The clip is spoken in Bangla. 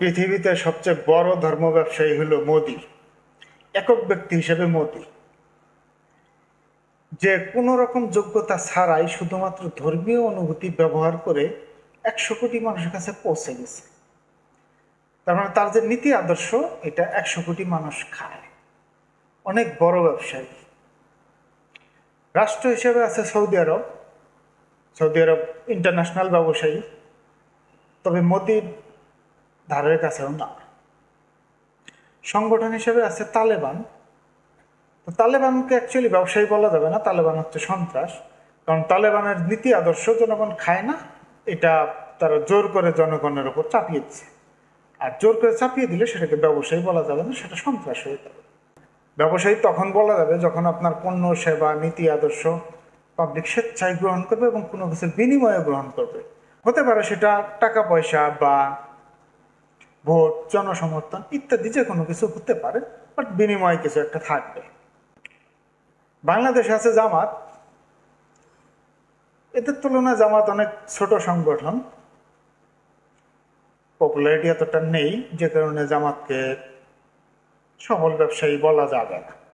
পৃথিবীতে সবচেয়ে বড় ধর্ম ব্যবসায়ী হলো মোদি, একক ব্যক্তি হিসেবে মোদি। যে কোনো রকম যোগ্যতা ছাড়াই শুধুমাত্র ধর্মীয় অনুভূতি ব্যবহার করে একশো কোটি মানুষের কাছে পৌঁছে গেছে। তার মানে তার যে নীতি আদর্শ, এটা একশো কোটি মানুষ খায়। অনেক বড় ব্যবসায়ী। রাষ্ট্র হিসেবে আছে সৌদি আরব। সৌদি আরব ইন্টারন্যাশনাল ব্যবসায়ী। তবে মোদির ধারের কাছেও না সংগঠন হিসেবে আছে তালেবান। তালেবানকে অ্যাকচুয়ালি ব্যবসায়ী বলা যাবে না, তালেবান হচ্ছে সন্ত্রাস। কারণ তালেবানের নীতি আদর্শ, জনগণ খায় না, এটা তারা জোর করে জনগণের ওপর চাপিয়ে দিচ্ছে আর জোর করে চাপিয়ে দিলে সেটাকে ব্যবসায়ী বলা যাবে না, সেটা সন্ত্রাস হয়ে যাবে। ব্যবসায়ী তখন বলা যাবে যখন আপনার পণ্য, সেবা, নীতি, আদর্শ পাবলিক স্বেচ্ছায় গ্রহণ করবে এবং কোনো কিছুর বিনিময়ে গ্রহণ করবে। হতে পারে সেটা টাকা পয়সা বা ভোট, জনসমর্থন ইত্যাদি যে কোনো কিছু হতে পারে বাট বিনিময়ে কিছু একটা থাকবে। বাংলাদেশে আছে জামাত। এদের তুলনায় জামাত অনেক ছোট সংগঠন। পপুলারিটি এতটা নেই, যে কারণে জামাতকে সফল ব্যবসায়ী বলা যাবে না।